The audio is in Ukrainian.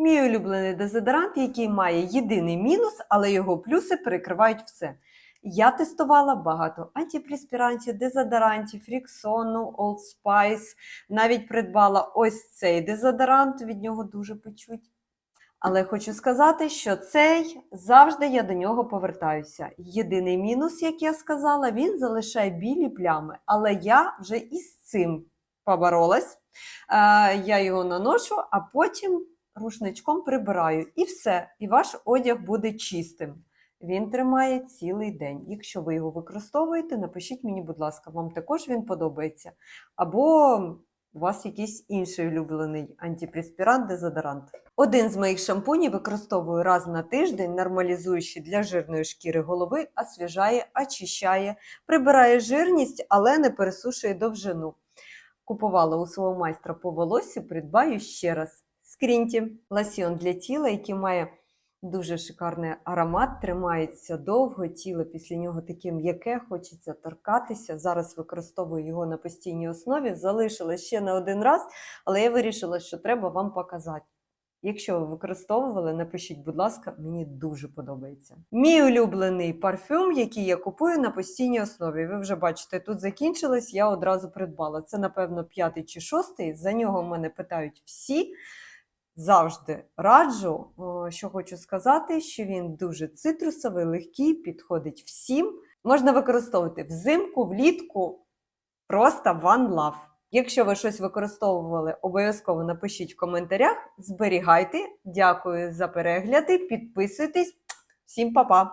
Мій улюблений дезодорант, який має єдиний мінус, але його плюси перекривають все. Я тестувала багато антипреспірантів, дезодорантів, Ріксону, Old Spice. Навіть придбала ось цей дезодорант, від нього дуже печуть. Але хочу сказати, що цей завжди я до нього повертаюся. Єдиний мінус, як я сказала, він залишає білі плями. Але я вже із цим поборолась. Е, Я його наношу, а потім рушничком прибираю. І все. І ваш одяг буде чистим. Він тримає цілий день. Якщо ви його використовуєте, напишіть мені, будь ласка, вам також він подобається. Або у вас якийсь інший улюблений антипреспірант, дезодорант. Один з моїх шампунів використовую раз на тиждень, нормалізуючи для жирної шкіри голови, освіжає, очищає, прибирає жирність, але не пересушує довжину. Купувала у свого майстра по волоссю, придбаю ще раз. Скрінті ласьйон для тіла, який має дуже шикарний аромат, тримається довго, тіло після нього таке м'яке, хочеться торкатися. Зараз використовую його на постійній основі. Залишилось ще на один раз, але я вирішила, що треба вам показати. Якщо ви використовували, напишіть, будь ласка, мені дуже подобається. Мій улюблений парфюм, який я купую на постійній основі. Ви вже бачите, тут закінчилось, я одразу придбала. Це, напевно, п'ятий чи шостий. За нього мене питають всі. Завжди раджу, що хочу сказати, що він дуже цитрусовий, легкий, підходить всім. Можна використовувати взимку, влітку, просто one love. Якщо ви щось використовували, обов'язково напишіть в коментарях, зберігайте. Дякую за перегляди, підписуйтесь. Всім па-па!